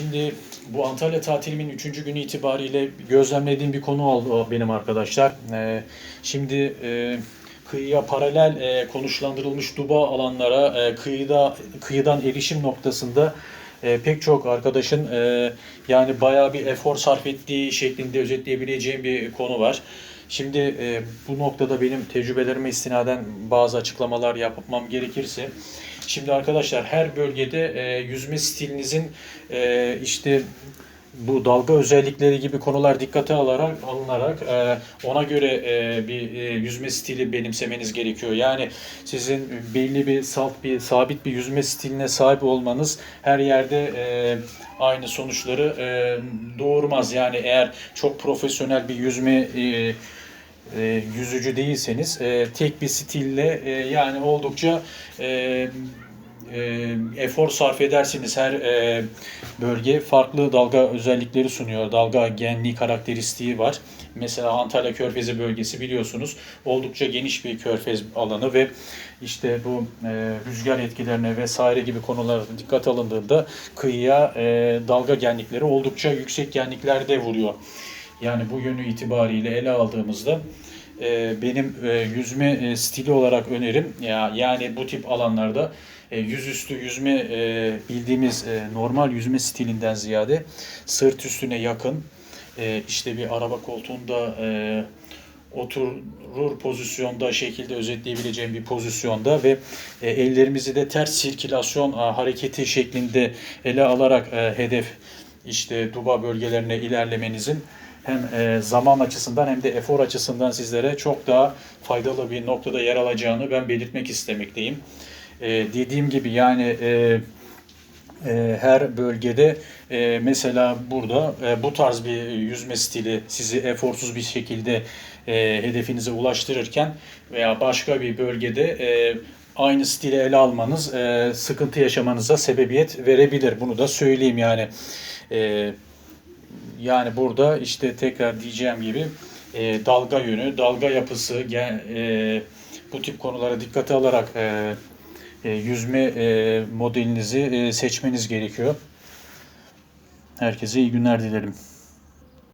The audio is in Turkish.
Şimdi bu Antalya tatilimin 3. günü itibariyle gözlemlediğim bir konu oldu benim arkadaşlar. Ee, şimdi e, kıyıya paralel e, konuşlandırılmış duba alanlara e, kıyıda kıyıdan erişim noktasında e, pek çok arkadaşın e, yani bayağı bir efor sarf ettiği şeklinde özetleyebileceğim bir konu var. Şimdi e, bu noktada benim tecrübelerime istinaden bazı açıklamalar yapmam gerekirse Şimdi arkadaşlar her bölgede e, yüzme stilinizin e, işte bu dalga özellikleri gibi konular dikkate alarak alınarak e, ona göre e, bir e, yüzme stili benimsemeniz gerekiyor. Yani sizin belli bir salt bir sabit bir yüzme stiline sahip olmanız her yerde e, aynı sonuçları e, doğurmaz. Yani eğer çok profesyonel bir yüzme e, e, yüzücü değilseniz e, tek bir stille e, yani oldukça e, e, efor sarf edersiniz. Her e, bölge farklı dalga özellikleri sunuyor. Dalga genliği karakteristiği var. Mesela Antalya Körfezi bölgesi biliyorsunuz oldukça geniş bir körfez alanı ve işte bu e, rüzgar etkilerine vesaire gibi konulara dikkat alındığında kıyıya e, dalga genlikleri oldukça yüksek genliklerde vuruyor. Yani bu yönü itibariyle ele aldığımızda e, benim e, yüzme e, stili olarak önerim ya yani bu tip alanlarda yüzüstü yüzme bildiğimiz normal yüzme stilinden ziyade sırt üstüne yakın işte bir araba koltuğunda oturur pozisyonda şekilde özetleyebileceğim bir pozisyonda ve ellerimizi de ters sirkülasyon hareketi şeklinde ele alarak hedef işte duba bölgelerine ilerlemenizin hem e, zaman açısından hem de efor açısından sizlere çok daha faydalı bir noktada yer alacağını ben belirtmek istemekteyim. E, dediğim gibi yani e, e, her bölgede mesela burada bu tarz bir yüzme stili sizi eforsuz bir şekilde hedefinize ulaştırırken veya başka bir bölgede aynı stili ele almanız sıkıntı yaşamanıza sebebiyet verebilir. Bunu da söyleyeyim yani. E, yani burada işte tekrar diyeceğim gibi e, dalga yönü, dalga yapısı, gen- e, bu tip konulara dikkate alarak e, e, yüzme e, modelinizi e, seçmeniz gerekiyor. Herkese iyi günler dilerim.